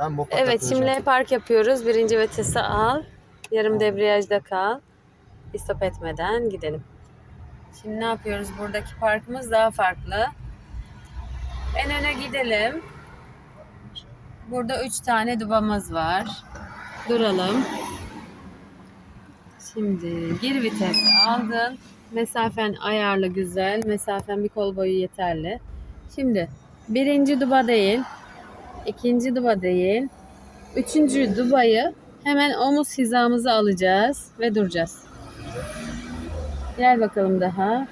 Tamam bu Evet şimdi park yapıyoruz. Birinci vitesi al. Yarım debriyajda kal. İstop etmeden gidelim. Şimdi ne yapıyoruz? Buradaki parkımız daha farklı. En öne gidelim. Burada üç tane dubamız var. Duralım. Şimdi geri vites aldın. Mesafen ayarlı güzel. Mesafen bir kol boyu yeterli. Şimdi birinci duba değil. İkinci duba değil. Üçüncü dubayı hemen omuz hizamıza alacağız ve duracağız. Gel bakalım daha.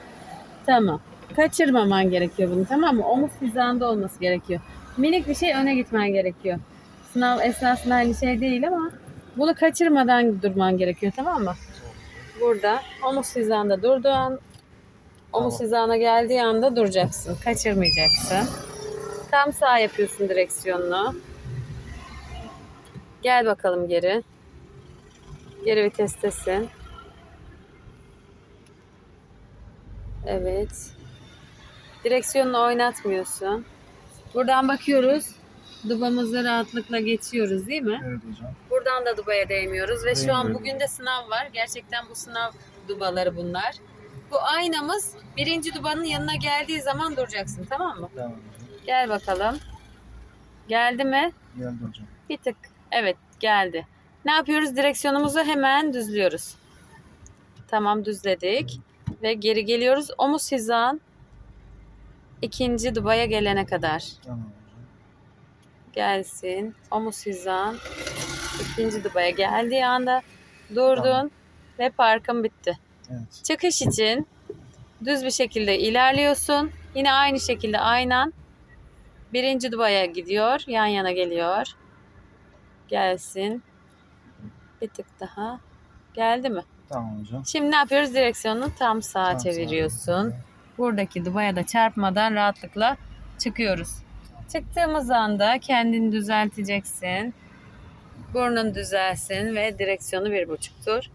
Tamam. Kaçırmaman gerekiyor bunu tamam mı? Omuz hizanda olması gerekiyor. Minik bir şey öne gitmen gerekiyor. Sınav esnasında aynı şey değil ama bunu kaçırmadan durman gerekiyor tamam mı? Burada omuz hizanda durduğu an omuz Tamam. hizana geldiği anda duracaksın. Kaçırmayacaksın. Tam sağ yapıyorsun direksiyonunu. Gel bakalım geri. Geri vitestesin. Evet. Direksiyonunu oynatmıyorsun. Buradan bakıyoruz. Dubamızı rahatlıkla geçiyoruz değil mi? Evet hocam. Buradan da dubaya değmiyoruz ve şu an bugün de sınav var. Gerçekten bu sınav dubaları bunlar. Bu aynamız birinci dubanın yanına geldiği zaman duracaksın tamam mı? Tamam. Gel bakalım. Geldi mi? Geldi hocam. Bir tık. Evet geldi. Ne yapıyoruz? Direksiyonumuzu hemen düzlüyoruz. Tamam düzledik. Ve geri geliyoruz. Omuz hizan ikinci dubaya gelene kadar. Tamam hocam. Gelsin. Omuz hizan ikinci dubaya geldiği anda durdun Tamam. ve parkın bitti. Evet. Çıkış için düz bir şekilde ilerliyorsun. Yine aynı şekilde aynen birinci dubaya gidiyor. Yan yana geliyor. Gelsin. Bir tık daha. Geldi mi? Tamam hocam. Şimdi ne yapıyoruz? Direksiyonunu tam sağa Tam sağa çeviriyorsun. Buradaki dubaya da çarpmadan rahatlıkla çıkıyoruz. Çıktığımız anda kendini düzelteceksin. Burnun düzelsin ve direksiyonu bir buçuk tur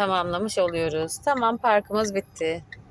tamamlamış oluyoruz. Tamam parkımız bitti.